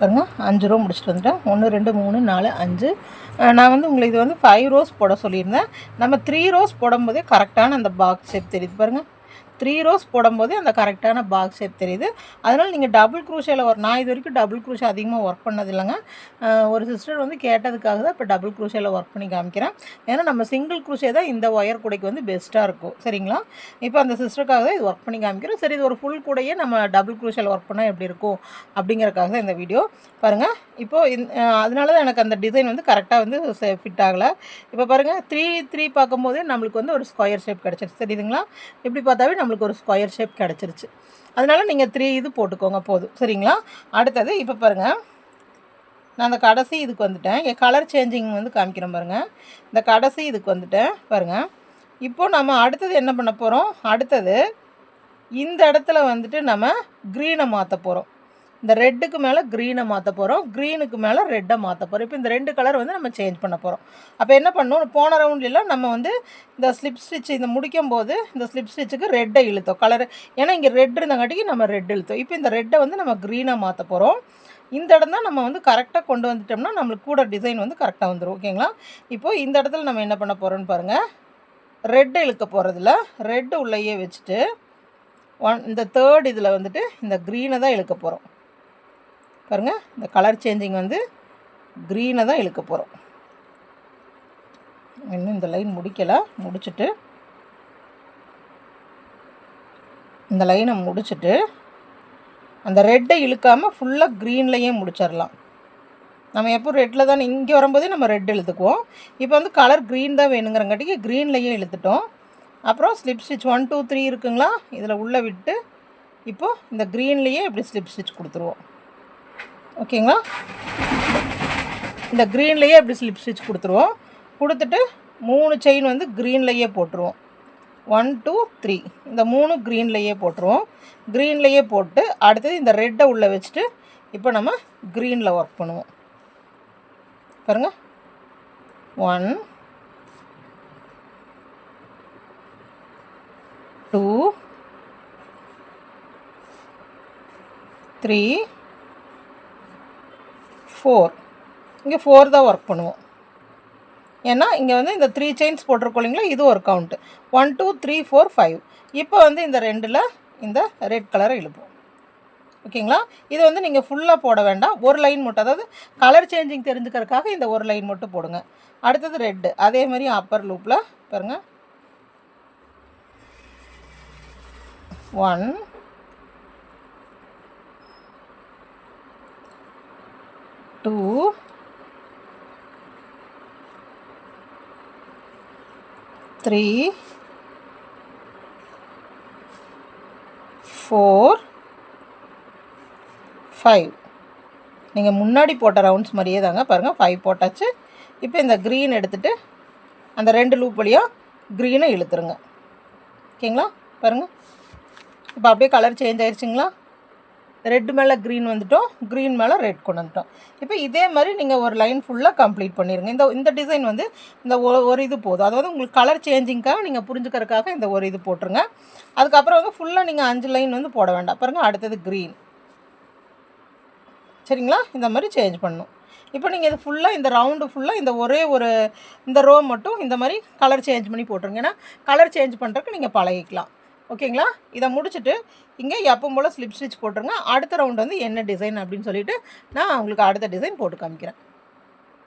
பாருங்க. அஞ்சு ரோ முடிச்சுட்டு வந்துட்டேன். ஒன்று ரெண்டு மூணு நாலு அஞ்சு. நான் வந்து உங்களுக்கு இது வந்து ஃபைவ் ரோஸ் போட சொல்லியிருந்தேன். நம்ம த்ரீ ரோஸ் போடும்போதே கரெக்டான அந்த பாக்ஸ் ஷேப் தெரியுது பாருங்கள் த்ரீ ரோஸ் போடும்போது அந்த கரெக்டான பாக்ஸ் ஷேப் தெரியுது. அதனால் நீங்கள் டபுள் குரூஷியில் ஒரு நான் இது வரைக்கும் டபுள் குரூஷ் அதிகமாக ஒர்க் பண்ணது இல்லைங்க. ஒரு சிஸ்டர் வந்து கேட்டதுக்காக தான் இப்போ டபுள் குரூஷியில் ஒர்க் பண்ணி காமிக்கிறேன். ஏன்னா நம்ம சிங்கிள் குரூஷே தான் இந்த ஒயர் கூடைக்கு வந்து பெஸ்ட்டாக இருக்கும். சரிங்களா? இப்போ அந்த சிஸ்டருக்காக தான் இது ஒர்க் பண்ணி காமிக்கிறோம் சரி இது ஒரு ஃபுல் கூடையே நம்ம டபுள் குரூஷியில் ஒர்க் பண்ணால் எப்படி இருக்கும்? அப்படிங்கிறக்காக தான் இந்த வீடியோ பாருங்கள் இப்போது இந் அதனால தான் எனக்கு அந்த டிசைன் வந்து கரெக்டாக வந்து ஃபிட் ஆகலை. இப்போ பாருங்கள் த்ரீ த்ரீ பார்க்கும்போதே நம்மளுக்கு வந்து ஒரு ஸ்கொயர் ஷேப் கிடச்சிருச்சு. தெரியுதுங்களா? இப்படி பார்த்தாவே நம்ம நம்மளுக்கு ஒரு ஸ்கொயர் ஷேப் கிடச்சிருச்சு. அதனால நீங்கள் த்ரீ இது போட்டுக்கோங்க போதும். சரிங்களா? அடுத்தது இப்போ பாருங்கள் நான் அந்த கடைசி இதுக்கு வந்துட்டேன். என் கலர் சேஞ்சிங் வந்து காமிக்கிறேன் பாருங்கள் இந்த கடைசி இதுக்கு வந்துட்டேன் பாருங்கள் இப்போது நம்ம அடுத்தது என்ன பண்ண போகிறோம் அடுத்தது இந்த இடத்துல வந்துட்டு நம்ம க்ரீனை மாற்ற போகிறோம் இந்த ரெட்டுக்கு மேலே க்ரீனை மாற்ற போகிறோம் க்ரீனுக்கு மேலே ரெட்டை மாற்ற போகிறோம் இப்போ இந்த ரெண்டு கலர் வந்து நம்ம சேஞ்ச் பண்ண போகிறோம் அப்போ என்ன பண்ணணும் போன ரவுண்ட்லாம் நம்ம வந்து இந்த ஸ்லிப் ஸ்டிச் இந்த முடிக்கும் போது இந்த ஸ்லிப் ஸ்டிச்சுக்கு ரெட்டை இழுத்தோம். கலர் ஏன்னா இங்கே ரெட் இருந்தங்காட்டிக்கு நம்ம ரெட் இழுத்தோம். இப்போ இந்த ரெட்டை வந்து நம்ம க்ரீனாக மாற்ற போகிறோம் இந்த இடம் தான் நம்ம வந்து கரெக்டாக கொண்டு வந்துட்டோம்னா நம்மளுக்கு கூட டிசைன் வந்து கரெக்டாக வந்துடும் ஓகேங்களா இப்போது இந்த இடத்துல நம்ம என்ன பண்ண போகிறோம்னு பாருங்கள் ரெட்டு இழுக்க போகிறதுல ரெட்டு உள்ளேயே வச்சுட்டு ஒன் இந்த தேர்ட் இதில் வந்துட்டு இந்த க்ரீனை தான் இழுக்க போகிறோம் பாருங்கள் இந்த கலர் சேஞ்சிங் வந்து க்ரீனை தான் இழுக்க போகிறோம் இன்னும் இந்த லைன் முடிக்கலை முடிச்சுட்டு. இந்த லைனை முடிச்சுட்டு அந்த ரெட்டை இழுக்காமல் ஃபுல்லாக க்ரீன்லையே முடிச்சிடலாம் நம்ம எப்போ ரெட்டில் தான் இங்கே வரும்போதே நம்ம ரெட் இழுத்துக்குவோம். இப்போ வந்து கலர் க்ரீன் தான் வேணுங்கிறங்காட்டிக்கு க்ரீன்லையே இழுத்துட்டோம். அப்புறம் slip stitch one two three இருக்குங்களா? இதில் உள்ளே விட்டு இப்போது இந்த க்ரீன்லேயே இப்படி ஸ்லிப் ஸ்டிச் கொடுத்துருவோம். ஓகேங்களா? இந்த க்ரீன்லேயே இப்படி ஸ்லிப் ஸ்டிச் கொடுத்துருவோம். கொடுத்துட்டு மூணு செயின் வந்து க்ரீன்லேயே போட்டுருவோம். ஒன் டூ த்ரீ இந்த மூணு க்ரீன்லேயே போட்டுருவோம். க்ரீன்லேயே போட்டு அடுத்தது இந்த ரெட்டை உள்ளே வச்சுட்டு இப்போ நம்ம க்ரீனில் ஒர்க் பண்ணுவோம். பாருங்க. ஒன் டூ த்ரீ ஃபோர் இங்கே ஃபோர் தான் ஒர்க் பண்ணுவோம். ஏன்னா இங்கே வந்து இந்த த்ரீ செயின்ஸ் போட்டிருக்கோம் இல்லைங்களா இது ஒரு count one two three four five இப்போ வந்து இந்த ரெண்டில் இந்த ரெட் கலரை இழுப்போம். ஓகேங்களா? இது வந்து நீங்கள் ஃபுல்லாக போட வேண்டாம். ஒரு லைன் மட்டும். அதாவது கலர் சேஞ்சிங் தெரிஞ்சுக்கிறதுக்காக இந்த ஒரு லைன் மட்டும் போடுங்க. அடுத்தது ரெட்டு அதே மாதிரி அப்பர் லூப்பில் பாருங்கள் one two three four five நீங்கள் முன்னாடி போட்ட ரவுண்ட்ஸ் மாதிரியே தாங்க பாருங்கள் ஃபைவ் போட்டாச்சு. இப்போ இந்த க்ரீன் எடுத்துகிட்டு அந்த ரெண்டு லூப் வழியாக க்ரீனை இழுத்துருங்க. ஓகேங்களா? பாருங்கள் இப்போ அப்படியே கலர் சேஞ்ச் ஆயிடுச்சுங்களா ரெட் மேலே க்ரீன் வந்துட்டோம். க்ரீன் மேலே ரெட் கொண்டு வந்துட்டோம். இப்போ இதே மாதிரி நீங்கள் ஒரு லைன் ஃபுல்லாக கம்ப்ளீட் பண்ணிடுங்க இந்த இந்த டிசைன் வந்து இந்த ஒ- ஒரு இது போதும். அதாவது உங்களுக்கு கலர் சேஞ்சிங்க்காக நீங்கள் புரிஞ்சுக்கிறதுக்காக இந்த ஒரு இது போட்டுருங்க. அதுக்கப்புறம் வந்து ஃபுல்லாக நீங்கள் அஞ்சு லைன் வந்து போட வேண்டாம். பாருங்கள் அடுத்தது க்ரீன் சரிங்களா? இந்த மாதிரி சேஞ்ச் பண்ணணும். இப்போ நீங்கள் இது ஃபுல்லாக இந்த ரவுண்டு ஃபுல்லாக இந்த ஒரே ஒரு இந்த ரோ மட்டும் இந்த மாதிரி கலர் சேஞ்ச் பண்ணி போட்டுருங்க. ஏன்னா கலர் சேஞ்ச் பண்ணுறதுக்கு நீங்கள் பழகிக்கலாம். ஓகேங்களா? இதை முடிச்சுட்டு இங்கே எப்பவும் போல் ஸ்லிப் ஸ்டிச் போட்டுருங்க அடுத்த ரவுண்ட் வந்து என்ன டிசைன் அப்படின்னு சொல்லிட்டு நான் உங்களுக்கு அடுத்த டிசைன் போட்டு காமிக்கிறேன்.